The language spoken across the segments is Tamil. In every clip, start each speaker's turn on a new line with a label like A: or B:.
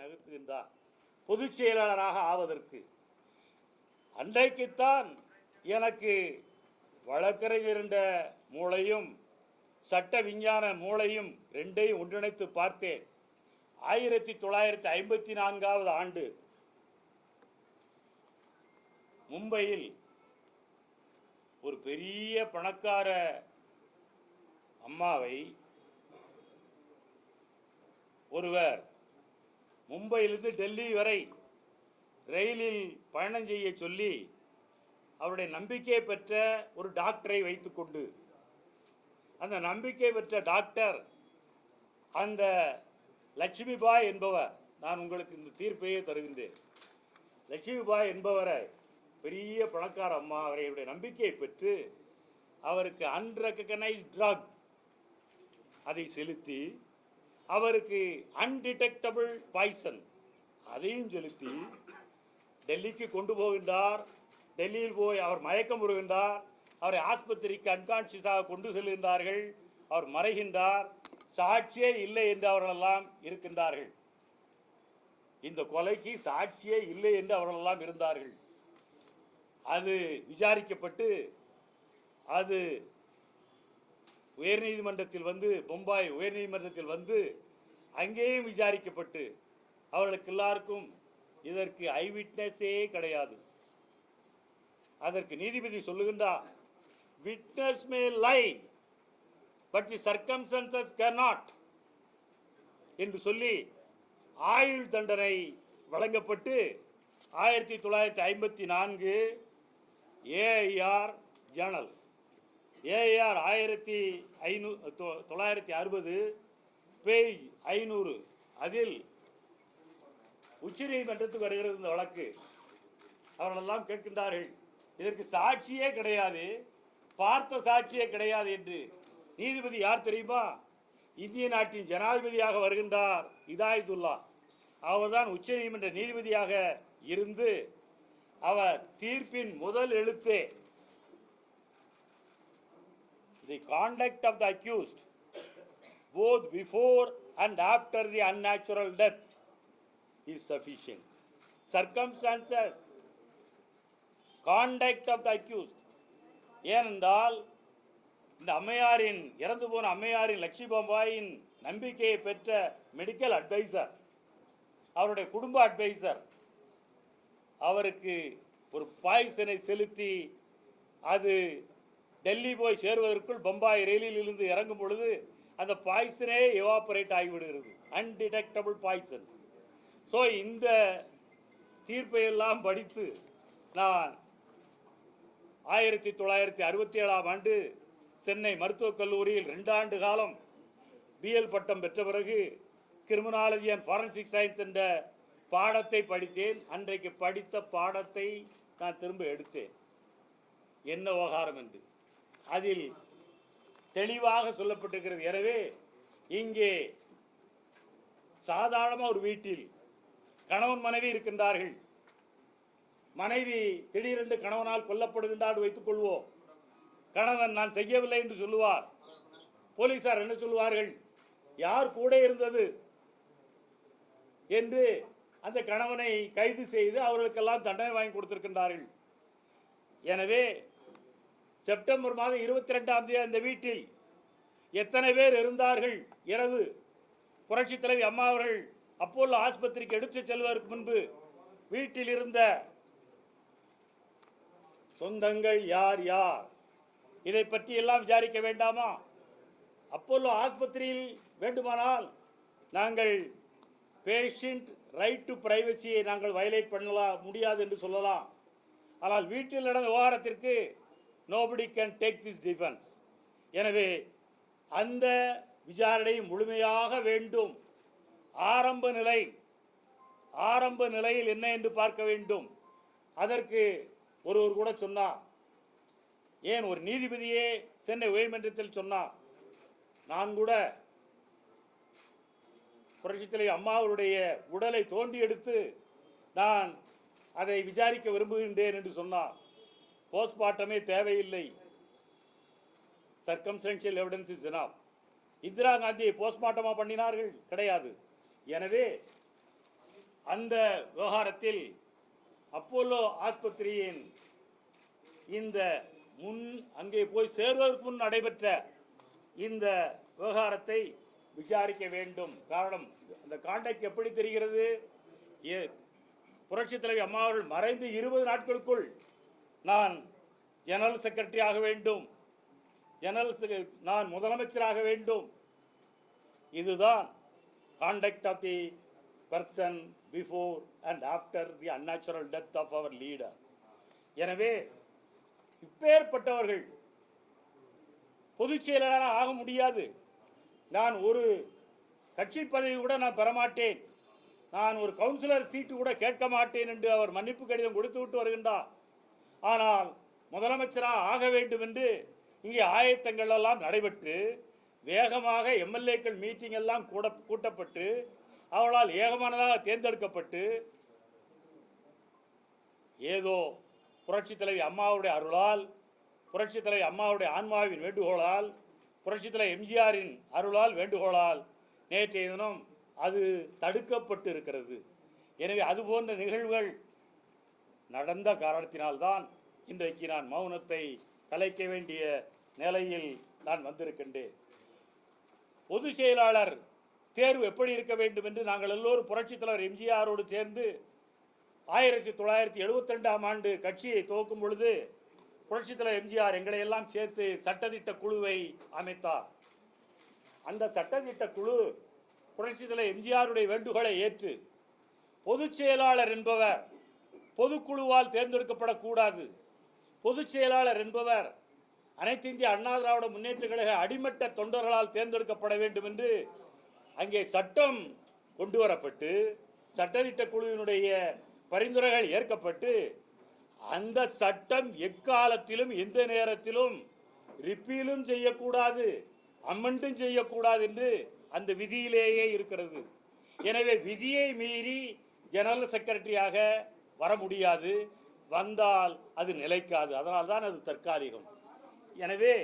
A: நகர்த்துகின்றார். பொதுச் செயலாளராக ஆவதற்கு. அன்றைக்குத்தான் எனக்கு வழக்கறிஞர் என்ற மூளையும் சட்ட விஞ்ஞான மூளையும் ரெண்டையும் ஒன்றிணைத்து பார்த்தேன். ஆயிரத்தி தொள்ளாயிரத்தி ஐம்பத்தி நான்காவது ஆண்டு மும்பையில் ஒரு பெரிய பணக்கார அம்மாவை ஒருவர் மும்பையிலிருந்து டெல்லி வரை ரயிலில் பயணம் செய்ய சொல்லி அவருடைய நம்பிக்கை பெற்ற ஒரு டாக்டரை வைத்துக்கொண்டு அந்த நம்பிக்கை பெற்ற டாக்டர் அந்த லட்சுமி பாய் என்பவர் நான் உங்களுக்கு இந்த தீர்ப்பையே தருகின்றேன். லட்சுமி பாய் என்பவரை பெரிய பணக்கார அம்மா அவரையுடைய நம்பிக்கையை பெற்று அவருக்கு அன்ரெகனைஸ் ட்ரக் அதை செலுத்தி அவருக்கு அன்டிடெக்டபிள் பாய்சன் அதையும் செலுத்தி டெல்லிக்கு கொண்டு போகின்றார். டெல்லியில் போய் அவர் மயக்கம் வருகின்றார் அவரை ஆஸ்பத்திரிக்கு அன்கான்சியஸாக கொண்டு செல்கின்றார்கள். அவர் மறைகின்றார். சாட்சியே இல்லை என்று அவர்களெல்லாம் இருக்கின்றார்கள். இந்த கொலைக்கு சாட்சியே இல்லை என்று அவர்களெல்லாம் இருந்தார்கள். அது விசாரிக்கப்பட்டு அது உயர்நீதிமன்றத்தில் வந்து பொம்பாய் உயர்நீதிமன்றத்தில் வந்து அங்கேயும் விசாரிக்கப்பட்டு அவர்களுக்கு எல்லாருக்கும் இதற்கு ஐ விட்னஸே கிடையாது. அதற்கு நீதிபதி சொல்லுகின்றார் witness may lie but the circumstances not என்று சொல்லி ஆயுள் தண்டனை வழங்கப்பட்டு ஆயிரத்தி தொள்ளாயிரத்தி ஐம்பத்தி நான்கு ஏஐஆர் ஜேர்னல் ஏஆர் ஆயிரத்தி ஐநூ தொ- தொள்ளாயிரத்தி அறுபது பேஜ் ஐநூறு அதில் உச்சநீதிமன்றத்துக்கு வருகிறது இந்த வழக்கு. அவர்களெல்லாம் கேட்கின்றார்கள் இதற்கு சாட்சியே கிடையாது பார்த்த சாட்சியே கிடையாது என்று. நீதிபதி யார் தெரியுமா? இந்திய நாட்டின் ஜனாதிபதியாக வருகின்றார் இதாயத்துல்லா அவர்தான் உச்சநீதிமன்ற நீதிபதியாக இருந்து அவர் தீர்ப்பின் முதல் எழுத்தே the conduct of the accused both before and after the unnatural death is sufficient circumstances conduct of the accused ஏனென்றால் இந்த அம்மையாரின் இறந்து போன அம்மையாரின் லட்சுமிபாயின் நம்பிக்கையை பெற்ற மெடிக்கல் அட்வைசர் அவருடைய குடும்ப அட்வைசர் அவருக்கு ஒரு பாய்சனை செலுத்தி அது டெல்லி போய் சேருவதற்குள் பம்பாய் ரயிலில் இருந்து இறங்கும் பொழுது அந்த பாய்சனே எவாபரேட் ஆகிவிடுகிறது. அன்டிடெக்டபிள் பாய்சன் ஸோ இந்த தீர்ப்பை எல்லாம் படித்து நான் ஆயிரத்தி தொள்ளாயிரத்தி அறுபத்தி ஏழாம் ஆண்டு சென்னை மருத்துவக் கல்லூரியில் ரெண்டு ஆண்டு காலம் பிஎல் பட்டம் பெற்ற பிறகு கிரிமினாலஜி அண்ட் ஃபாரன்சிக் சயின்ஸ் என்ற பாடத்தை படித்தேன். அன்றைக்கு படித்த பாடத்தை நான் திரும்ப எடுத்தேன். என்ன விவகாரம் என்று? அதில் தெளிவாக சொல்லப்பட்டிருக்கிறது. எனவே இங்கே சாதாரணமாக ஒரு வீட்டில் கணவன் மனைவி இருக்கின்றார்கள். மனைவி திடீரென்று கணவனால் கொல்லப்படுகின்றார் வைத்துக் கொள்வோம். கணவன் நான் செய்யவில்லை என்று சொல்லுவார். போலீசார் என்ன சொல்லுவார்கள்? யார் கூட இருந்தது? என்று அந்த கணவனை கைது செய்து அவர்களுக்கெல்லாம் தண்டனை வாங்கி கொடுத்திருக்கின்றார்கள். எனவே செப்டம்பர் மாதம் இருபத்தி ரெண்டாம் தேதி அந்த வீட்டில் எத்தனை பேர் இருந்தார்கள்? இரவு. புரட்சித் தலைவி அம்மா அவர்கள் அப்போல்லோ ஆஸ்பத்திரிக்கு எடுத்துச் செல்வதற்கு முன்பு வீட்டில் இருந்த சொந்தங்கள் யார் யார்? இதை பற்றி எல்லாம் விசாரிக்க வேண்டாமா? அப்போல்லோ ஆஸ்பத்திரியில் வேண்டுமானால் நாங்கள் பேஷண்ட் ரைட் டு பிரைவசியை நாங்கள் வயலேட் பண்ணலாம் முடியாது என்று சொல்லலாம். ஆனால் வீட்டில் நடந்த விவகாரத்திற்கு nobody can take this defence எனவே அந்த விசாரணை முழுமையாக வேண்டும். ஆரம்ப நிலை ஆரம்ப நிலையில் என்ன என்று பார்க்க வேண்டும். அதற்கு ஒருவர் கூட சொன்னார். ஏன் ஒரு நீதிபதியே சென்னை உயர்மன்றத்தில் சொன்னார்? நான் கூட புரட்சித்தலை அம்மாவருடைய உடலை தோண்டி எடுத்து நான் அதை விசாரிக்க விரும்புகின்றேன் என்று சொன்னார். போஸ்ட்மார்ட்டமே தேவையில்லை. சர்க்கம்ஸ்டன்ஷியல் எவிடன்ஸ் இஸ் இந்திரா காந்தியை போஸ்ட்மார்ட்டமாக பண்ணினார்கள்? கிடையாது. எனவே அந்த விவகாரத்தில் அப்போலோ ஆஸ்பத்திரியின் இந்த முன் அங்கே போய் சேர்வதற்கு முன் நடைபெற்ற இந்த விவகாரத்தை விசாரிக்க வேண்டும். காரணம் அந்த காண்டாக்ட் எப்படி தெரிகிறது? ஏ- புரட்சித் தலைவி அம்மா அவர்கள் மறைந்து இருபது நாட்களுக்குள் நான் ஜெனரல் செக்ரட்டரி ஆக வேண்டும். ஜெனரல் நான் முதலமைச்சராக வேண்டும். இதுதான் conduct of the person before and after the unnatural death of our leader எனவே இப்பேற்பட்டவர்கள் பொதுச் செயலாளராக ஆக முடியாது. நான் ஒரு கட்சி பதவி கூட நான் பெறமாட்டேன். நான் ஒரு கவுன்சிலர் சீட்டு கூட கேட்க மாட்டேன் என்று அவர் மன்னிப்பு கடிதம் கொடுத்து விட்டு வருகின்றார். ஆனால் முதலமைச்சராக ஆக வேண்டும் என்று இங்கே ஆயத்தங்கள் எல்லாம் நடைபெற்று வேகமாக எம்எல்ஏக்கள் மீட்டிங் எல்லாம் கூட கூட்டப்பட்டு அவளால் ஏகமானதாக தேர்ந்தெடுக்கப்பட்டு ஏதோ புரட்சித் தலைவி அம்மாவுடைய அருளால் புரட்சித் தலைவி அம்மாவுடைய ஆன்மாவின் வேண்டுகோளால் புரட்சித் தலைவி எம்ஜிஆரின் அருளால் வேண்டுகோளால் நேற்றைய தினம் அது தடுக்கப்பட்டு இருக்கிறது எனவே அது போன்ற நிகழ்வுகள் நடந்த காரணத்தினால்தான் இன்றைக்கு நான் மௌனத்தை கலைக்க வேண்டிய நிலையில் நான் வந்திருக்கின்றேன். பொதுச் செயலாளர் தேர்வு எப்படி இருக்க வேண்டும் என்று நாங்கள் எல்லோரும் புரட்சித் தலைவர் எம்ஜிஆரோடு சேர்ந்து ஆயிரத்தி தொள்ளாயிரத்தி எழுபத்தி ரெண்டாம் ஆண்டு கட்சியை துவக்கும் பொழுது புரட்சித் தலைவர் எம்ஜிஆர் எங்களை எல்லாம் சேர்த்து சட்டதிட்ட குழுவை அமைத்தார். அந்த சட்டதிட்ட குழு புரட்சித் தலைவர் எம்ஜிஆருடைய வேண்டுகோளை ஏற்று பொதுச் செயலாளர் என்பவர் பொதுக்குழுவால் தேர்ந்தெடுக்கப்படக்கூடாது. பொதுச் செயலாளர் என்பவர் அனைத்து இந்திய அண்ணா திராவிட முன்னேற்ற கழக அடிமட்ட தொண்டர்களால் தேர்ந்தெடுக்கப்பட வேண்டும் என்று அங்கே சட்டம் கொண்டு வரப்பட்டு சட்டத்திட்ட குழுவினுடைய பரிந்துரைகள் ஏற்கப்பட்டு அந்த சட்டம் எக்காலத்திலும் எந்த நேரத்திலும் ரிப்பீலும் செய்யக்கூடாது அமெண்டும் செய்யக்கூடாது என்று அந்த விதியிலேயே இருக்கிறது. எனவே விதியை மீறி ஜெனரல் செக்ரட்டரியாக வர முடியாது வந்தால் அது நிலைக்காது. அதனால் தான் அது தற்காலிகம். எனவே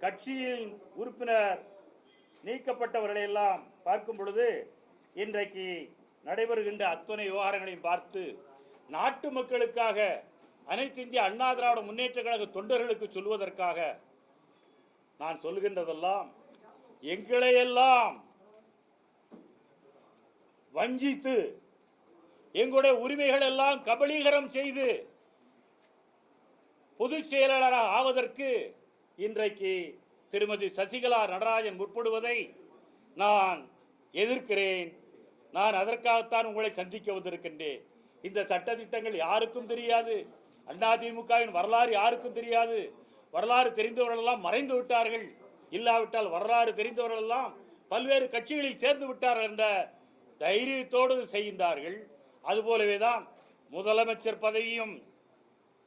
A: கட்சியின் உறுப்பினர் நீக்கப்பட்டவர்களையெல்லாம் பார்க்கும் பொழுது இன்றைக்கு நடைபெறுகின்ற அத்தனை விவகாரங்களையும் பார்த்து நாட்டு மக்களுக்காக அனைத்து இந்திய அண்ணா திராவிட முன்னேற்ற கழக தொண்டர்களுக்கு சொல்வதற்காக நான் சொல்லுகின்றதெல்லாம் எங்களையெல்லாம் வஞ்சித்து எங்களுடைய உரிமைகள் எல்லாம் கபலீகரம் செய்து பொதுச் செயலாளராக ஆவதற்கு இன்றைக்கு திருமதி சசிகலா நடராஜன் முற்படுவதை நான் எதிர்க்கிறேன். நான் அதற்காகத்தான் உங்களை சந்திக்க வந்திருக்கின்றேன். இந்த சட்டத்திட்டங்கள் யாருக்கும் தெரியாது. அதிமுகவின் வரலாறு யாருக்கும் தெரியாது. வரலாறு தெரிந்தவர்கள் எல்லாம் மறைந்து விட்டார்கள். இல்லாவிட்டால் வரலாறு தெரிந்தவர்கள் எல்லாம் பல்வேறு கட்சிகளில் சேர்ந்து விட்டார்கள் என்ற தைரியத்தோடு செய்கின்றார்கள். அதுபோலவே தான் முதலமைச்சர் பதவியும்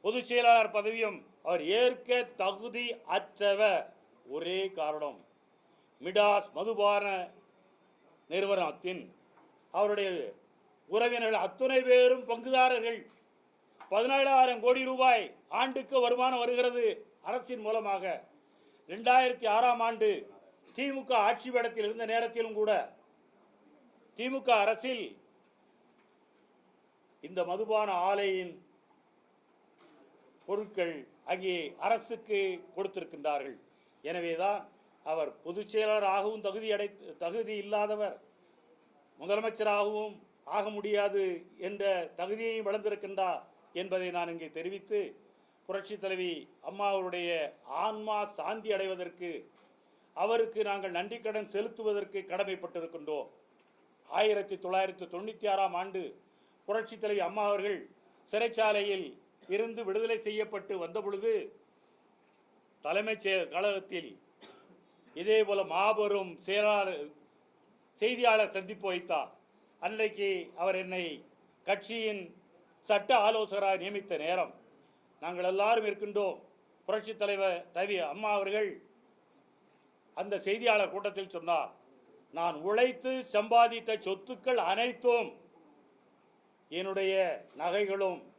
A: பொதுச் செயலாளர் பதவியும் அவர் ஏற்க தகுதி அற்றவர் ஒரே காரணம். மிடாஸ் மதுபான நிறுவனத்தின் அவருடைய உறவினர்கள் அத்துணை பேரும் பங்குதாரர்கள். பதினேழாயிரம் கோடி ரூபாய் ஆண்டுக்கு வருமானம் வருகிறது அரசின் மூலமாக. ரெண்டாயிரத்தி ஆறாம் ஆண்டு திமுக ஆட்சி படத்தில் இருந்த நேரத்திலும் கூட திமுக அரசில் இந்த மதுபான ஆலையின் பொருட்கள் அங்கே அரசுக்கு கொடுத்திருக்கின்றார்கள். எனவேதான் அவர் பொதுச் செயலாளராகவும் தகுதி அடை தகுதி இல்லாதவர். முதலமைச்சராகவும் ஆக முடியாது என்ற தகுதியையும் வளர்ந்திருக்கின்றார் என்பதை நான் இங்கே தெரிவித்து புரட்சி தலைவி அம்மாவுடைய ஆன்மா சாந்தி அடைவதற்கு அவருக்கு நாங்கள் நன்றிக்கடன் செலுத்துவதற்கு கடமைப்பட்டிருக்கின்றோம். ஆயிரத்தி தொள்ளாயிரத்தி தொண்ணூற்றி ஆறாம் ஆண்டு புரட்சி தலைவி அம்மா அவர்கள் சிறைச்சாலையில் இருந்து விடுதலை செய்யப்பட்டு வந்த பொழுது தலைமைச் செயல் கழகத்தில் இதே போல மாபெரும் செயலாளர் செய்தியாளர் சந்திப்பு வைத்தார். அன்றைக்கு அவர் என்னை கட்சியின் சட்ட ஆலோசகராக நியமித்த நேரம் நாங்கள் எல்லாரும் இருக்கின்றோம். புரட்சித் தலைவர் தவி அம்மா அவர்கள் அந்த செய்தியாளர் கூட்டத்தில் சொன்னார் நான் உழைத்து சம்பாதித்த சொத்துக்கள் அனைத்தும் என்னுடைய நகைகளும்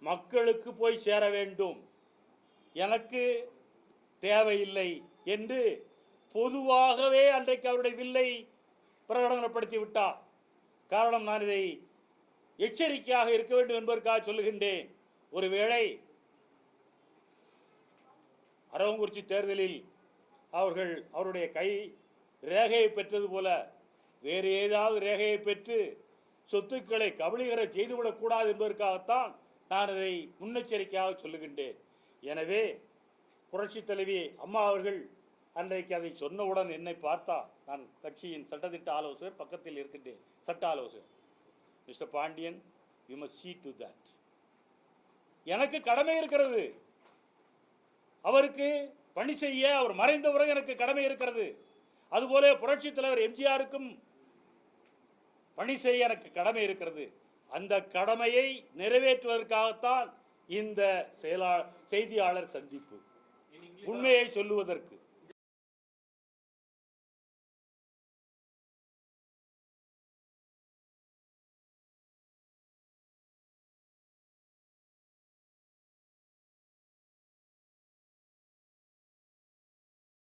A: மக்களுக்கு போய் சேர வேண்டும். எனக்கு தேவையில்லை என்று பொதுவாகவே அன்றைக்கு அவருடைய வில்லை பிரகடனப்படுத்தி விட்டார். காரணம் நான் இதை எச்சரிக்கையாக இருக்க வேண்டும் என்பதற்காக சொல்லுகின்றேன். ஒருவேளை அரவங்குறிச்சி தேர்தலில் அவர்கள் அவருடைய கை ரேகையை பெற்றது போல வேறு ஏதாவது ரேகையை பெற்று சொத்துக்களை கபலீகர செய்துவிடக்கூடாது என்பதற்காகத்தான் நான் இதை முன்னெச்சரிக்கையாக சொல்லுகின்றேன். எனவே புரட்சித் தலைவி அம்மா அவர்கள் அன்றைக்கு அதை சொன்னவுடன் என்னை பார்த்தா நான் கட்சியின் சட்டத்திட்ட ஆலோசகர் பக்கத்தில் இருக்கின்றேன். சட்ட ஆலோசகர். மிஸ்டர் பாண்டியன் யூ மஸ் சீ டு தட் எனக்கு கடமை இருக்கிறது. அவருக்கு பணி செய்ய அவர் மறைந்த பிறகு எனக்கு கடமை இருக்கிறது. அதுபோல புரட்சித் தலைவர் எம்ஜிஆருக்கும் பணி செய்ய எனக்கு கடமை இருக்கிறது. அந்த கடமையை நிறைவேற்றுவதற்காகத்தான் இந்த செயலா செய்தியாளர் சந்திப்பு. உண்மையை சொல்லுவதற்கு.